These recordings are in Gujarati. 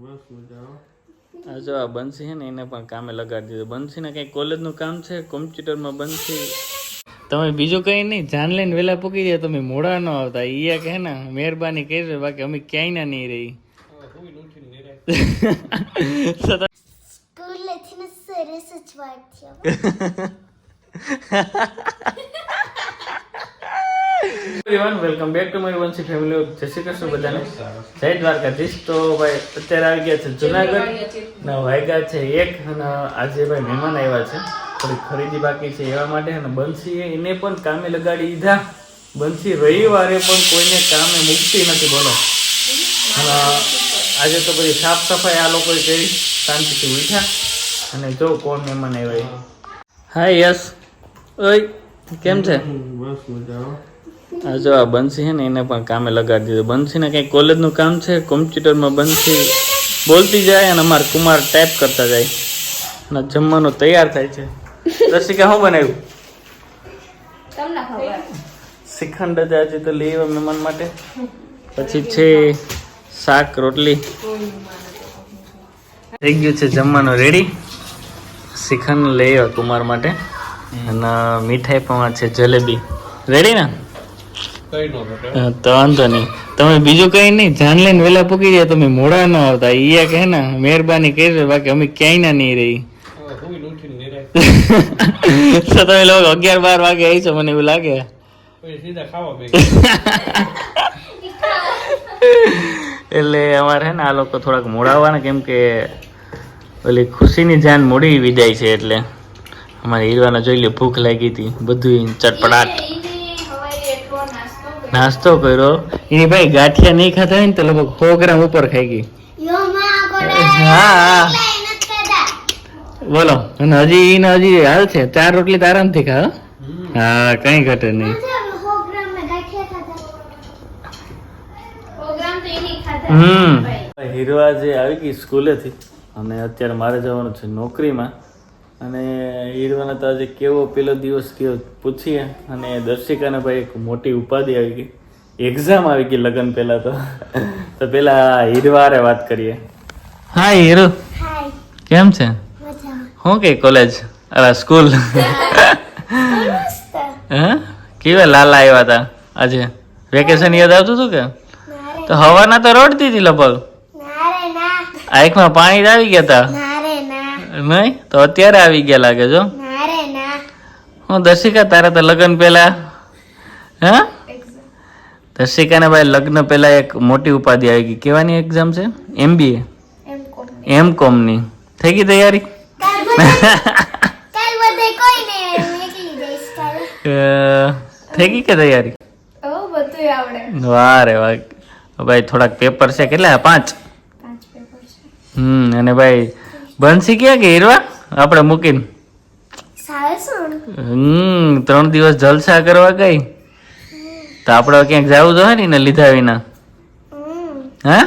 આ જો આ બંસી છે ને એને પણ કામે લગાડી દીધો. બંસીને કોલેજ કોલેજનું કામ છે? કોમ્પ્યુટરમાં બંસી. તમે બીજું કંઈ નહીં જાન લઈને વહેલા પૂકી જાય તમે મોડા ન આવતા. ઈ કે ને મહેરબાની કરજો. બાકી અમે ક્યાંય ના નહીં રહી સ્કૂલેથી ને સરસ જ વાત થયો everyone welcome back to my Vanshi family જય શ્રી કૃષ્ણ બધાને. જય દ્વારકાધીશ. તો ભાઈ અત્યારે આવી ગયા છે જુનાગઢ. ને વાગ્યા છે એક અને આજે ભાઈ મહેમાન આવ્યા છે. થોડી ખરીદી બાકી છે એવા માટે અને બંસી એને પણ કામે લગાડી દીધા. બંસી રવિવારે પણ કોઈને કામે મુક્તિ નથી બોલો. અને આજે તો બધી સાફ સફાઈ આ લોકોએ કરી શાંતિથી ઉઠ્યા. અને જો કોણ મહેમાન આવ્યા હાય યસ ઓય કેમ છે? આ જો આ બંસી છે ને એને પણ કામે લગાડી દીધો. બંસીને કંઈક કોલેજનું કામ છે? કોમ્પ્યુટરમાં બંસી બોલતી જાય અને અમારા કુમાર ટાઈપ કરતા જાય. અને જમવાનું તૈયાર થાય છે. રસિકા શું બનાવ્યું? તમને ખબર. શ્રીખંડ જ આજે તો લઈ આવ્યા મહેમાન માટે. પછી છે શાક રોટલી. થઈ ગયું છે જમવાનું રેડી શ્રીખંડ લઈ આવ્યા કુમાર માટે. અને મીઠાઈ પણ છે જલેબી. રેડી ને? તો વાંધો નહીં. તમે બીજું કઈ નહીં જાન લઈને વહેલા પૂકી જાય તમે મોડા ન આવતા. ઈ કે ને મહેરબાની કરજો બાકી અમે ક્યાંય ના નહીં રહી તો તમે લોકો અગિયાર બાર વાગે આવી છો મને એવું લાગે. એટલે અમારે હે ને આ લોકો થોડાક મોડા આવવાના કેમ કે ઓલી ખુશીની જાન મોડી વિદાય છે એટલે અમારે હીરવાના જોઈ લે ભૂખ લાગી હતી બધું ચટપડાટ નાસ્તો કર્યો. એની ભાઈ ગાંઠિયા નહીં ખાતા હોય ને તો લગભગ સો ગ્રામ ઉપર ખાઈ ગઈ. યો માં ગોડા હા. બોલો. અને હજી એને હજી હાલ છે. ચાર રોટલી તો આરામથી ખા હો? હા કઈ ઘટે નહીં. હમ. હીરવા જે આવી ગઈ સ્કૂલેથી અને અત્યારે મારે જવાનું છે નોકરીમાં અને હીરવાના તો આજે કેવો પેલો દિવસ કેવો પૂછીએ. અને દર્શિકાને ભાઈ એક મોટી ઉપાધિ આવી ગઈ. એક્ઝામ આવી ગઈ લગ્ન પહેલાં તો. તો પેલા હીરવારે વાત કરીએ. હા હીરો. કેમ છે? હું શું કે કોલેજ અરે સ્કૂલ કેવા લાલા આવ્યા હતા આજે વેકેશન યાદ આવતું હતું કે? તો હવાના તો રડતી હતી લગભગ. આંખમાં પાણી જ આવી ગયા હતા નહીં? તો અત્યારે આવી ગયા લાગે જો હું. દર્શિકા તારા તો લગ્ન પહેલા હા? દર્શિકાને ભાઈ લગ્ન પહેલા એક મોટી ઉપાધિ આવી ગઈ. કેવાની એક્ઝામ છે? એમબીએ એમ કોમ એમ કોમની થઈ ગઈ તૈયારી? થઈ ગઈ કે તૈયારી? વાહ રે વાહ. ભાઈ થોડાક પેપર છે કેટલા? પાંચ? પાંચ હમ અને ભાઈ બંસી ક્યાં ગઈ હીરવા આપણે મૂકીને. હમ ત્રણ દિવસ જલસા કરવા ગઈ. તો આપણે ક્યાંક જવું જોઈએ ને એને લીધા વિના. હા?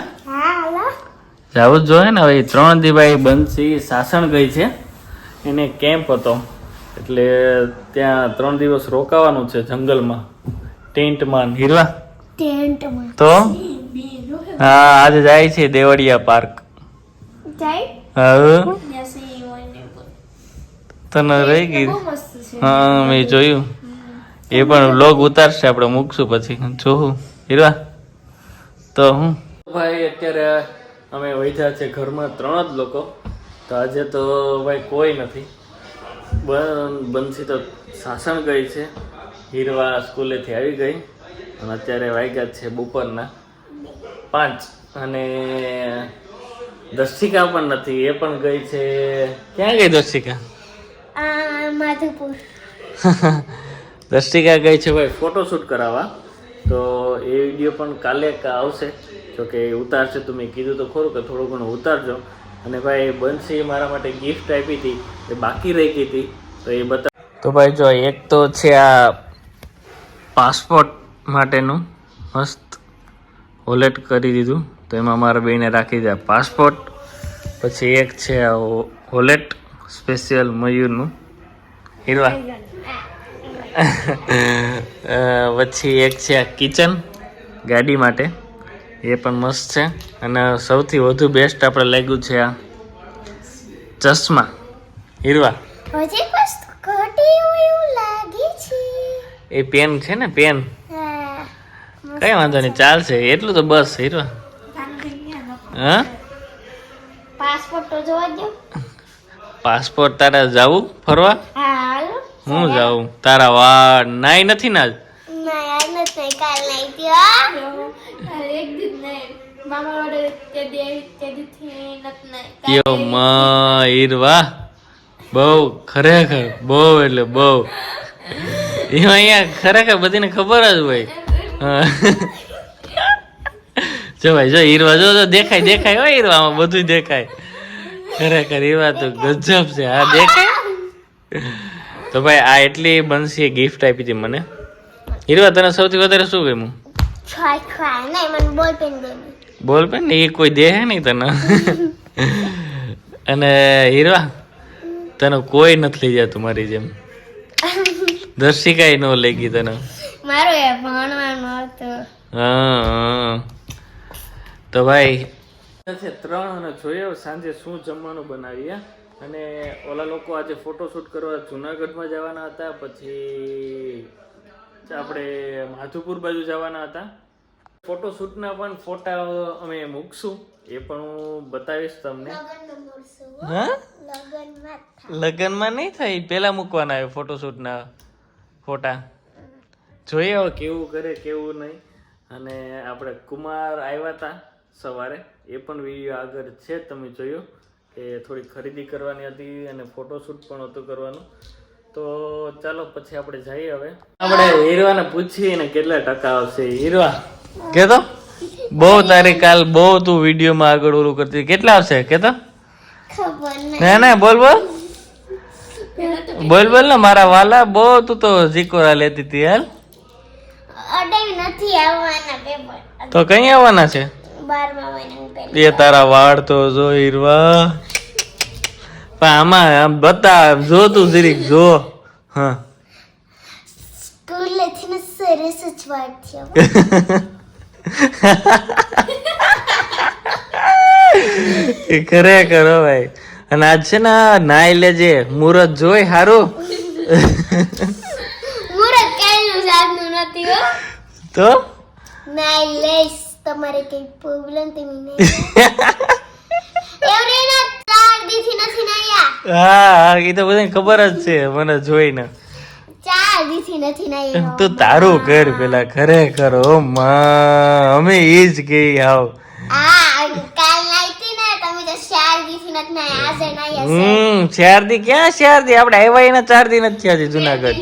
જવું જ જોઈએ ને હવે ત્રણ દીભાઈ બંસી સાસણ ગઈ છે. એને કેમ્પ હતો. એટલે ત્યાં ત્રણ દિવસ રોકાવાનું છે જંગલમાં. ટેન્ટમાં હીરવા? ટેન્ટમાં. તો? હા આજે જાય છે દેવળિયા પાર્ક. જાય? ને તને રહી ગઈ બહુ મસ્ત છે. હા મેં જોયું. એ પણ લોગ ઉતારશે આપણે મૂકશું પછી. જોવું હીરવા. તો હું? ભાઈ અત્યારે અમે વૈધા છે ઘરમાં ત્રણ જ લોકો. તો આજે તો ભાઈ કોઈ નથી. બન બંસી તો સાસણ ગઈ છે. હીરવા સ્કૂલેથી આવી ગઈ. અને અત્યારે વાગ્યા છે બપોરના પાંચ. અને દર્શિકા પણ નથી એ પણ ગઈ છે. ક્યાં ગઈ દર્શિકા? માધુપુર દર્શિકા ગઈ છે ભાઈ ફોટોશૂટ કરાવવા. તો એ વીડિયો પણ કાલે આવશે. જો કે ઉતારશે તો મેં કીધું તો ખરું કે થોડું ઘણું ઉતારજો. અને ભાઈ બંસી મારા માટે ગિફ્ટ આપી હતી એ બાકી રહી ગઈ હતી. તો એ બતા તો ભાઈ જો એક તો છે આ પાસપોર્ટ માટેનું મસ્ત વોલેટ કરી દીધું. તો એમાં મારા બેને રાખી દે પાસપોર્ટ. પછી એક છે આ વોલેટ સ્પેશિયલ મયુરનું. હીરવા. પછી એક છે આ કિચન ગાડી માટે. એ પણ મસ્ત છે. અને સૌથી વધુ બેસ્ટ આપણે લાગ્યું છે આ ચશ્મા. હીરવા. એ પેન છે ને પેન? કઈ વાંધો નહીં ચાલશે. એટલું તો બસ હીરવા. હા? પાસપોર્ટ તો જોવા દો. પાસપોર્ટ તારા જાવું ફરવા? હું જાઉં. તારા વાળ નાઈ નથી ના હીરવા બહુ ખરેખર બહુ એટલે બહુ. એમાં અહીંયા ખરેખર બધીને ખબર જ હોય. હા. જો ભાઈ જો હીરવા જો દેખાય દેખાય હોય હીરવામાં બધું દેખાય. ખરેખર હીરવા તો ગજબ છે આ દેખાય? તો ભાઈ આ એટલી બનશી ગિફ્ટ આપી હતી મને. હીરવા તને સૌથી વધારે શું ગમ્યું? બોલપેન ને એ કોઈ દે હે નહીં તને? અને હીરવા તને કોઈ નથી લઈ જતું મારી જેમ. દર્શિકાય ન લઈ ગઈ તને. મારો ભણવાનો હતો. હા હા. તો ભાઈ છે ત્રણ અને જોયો સાંજે શું જમવાનું બનાવીએ. અને ઓલા લોકો આજે ફોટોશૂટ કરવા જુનાગઢમાં જવાના હતા પછી આપણે માધુપુર બાજુ જવાના હતા. ફોટોશૂટના પણ ફોટા અમે મૂકશું એ પણ હું બતાવીશ તમને. હા. લગનમાં લગ્નમાં નહીં થાય? પેલા મૂકવાના આવે ફોટોશૂટના ફોટા. જોઈએ કેવું કરે કેવું નહીં. અને આપણે કુમાર આવ્યા હતા. સવારે. એ પણ વીડિયો આગળ છે તમે જોયો કે થોડી ખરીદી કરવાની હતી અને ફોટોશૂટ પણ હતું કરવાનું. તો ચાલો પછી આપણે જઈએ હવે. આપણે હીરવાને પૂછીએ ને કેટલા ટકા આવશે? હીરવા? કેતો? બહુ તારી કાલ બહુ તું વિડીયોમાં આગળ ઓલું કરતી કેટલા આવશે? કેતો? ખબર નહીં. ના ના બોલ બોલ. બોલ બોલ ને મારા વાલા બહુ તું તો ઝીકોરા લેતી હતી હાલ. નથી આવવાના પેપર તો કઈ આવવાના છે? એ તારા વાળ તો જો ઈરવા. પણ આમાં આમ બતા જો તું જીરીક જો. હા. સ્કૂલેથી ને સરસ જ વાળ થયો એ ખરેખર ભાઈ. અને આજ છે ને નાઈ લેજે. મુહૂર્ત જોઈ હારું. મુરત કાલનું સાદનું નથી હો. તો? નાઈ લઈશ. તમારે કઈ પ્રોબ્લેમ તે મને એવરે ના ચાર દીથી નથી નાયા હા હા એ તો બધાને ખબર જ છે મને જોઈને. ચાર દીથી નથી નાયા તો તારું કર પેલા ખરેખર ઓ માં અમે એ જ ગઈ આવ આ કાલ નાઈતી ને તમે તો ચાર દીથી નથી નાયા આજે નાયા હમ ચાર દી ક્યાં ચાર દી? આપણે આવ્યા એના ચાર દી નથી આજે જુનાગઢ.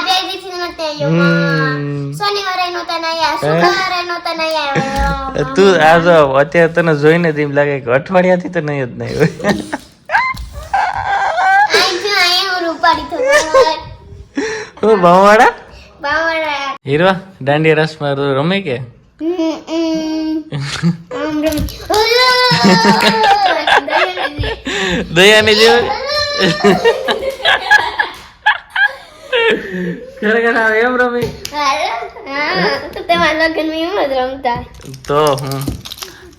બે દીથી નથી આવ્યો હમ. શનિવારે શુક્રવારે તું આ જો અત્યારે તને જોઈને જ એમ લાગે કે અઠવાડિયાથી તો નહીં જ નહીં હોય. આઈ જો હું રૂપાડી થયો ઓ ભાવવાળા બાવળા હીરવા દાંડિયા રસમાં રમે કે? દયાની જેવું. ખરેખર આ એમ રમી તમારા લગ્નમાં એમ જ રમતા તો હું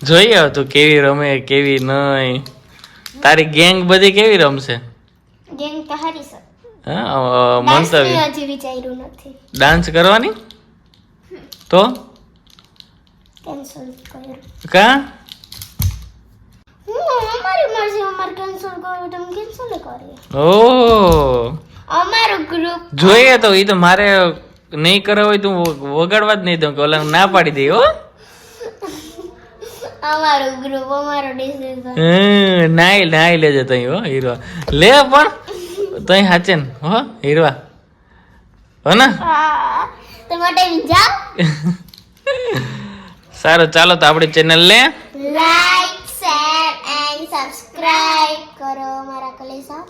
જોઈએ હવે તું કેવી રમે કેવી નહીં તારી ગેંગ બધી કેવી રમશે ગેંગ તો હારી છે હા મન મંતવ્ય હજી વિચાર્યું નથી ડાન્સ કરવાની તો કેન્સલ કર્યું કા હું અમારી મરજી ઓ અમારું ગ્રુપ જોઈએ તો એ તો મારે નહીં કરવા હોય તો વગાડવા જ નહીં દઉં કે ઓલા ના પાડી દઈ હો. અમારું ગ્રુપ અમારો ડિસિઝન નાઈ નાઈ લેજે તઈ હો હીરવા. લે પણ તઈ હાચે ને હો હીરવા. હો ને? જાઓ. સારું ચાલો તો આપણી ચેનલ લે લાઈક શેર એન્ડ સબસ્ક્રાઇબ કરો મારા કલેસા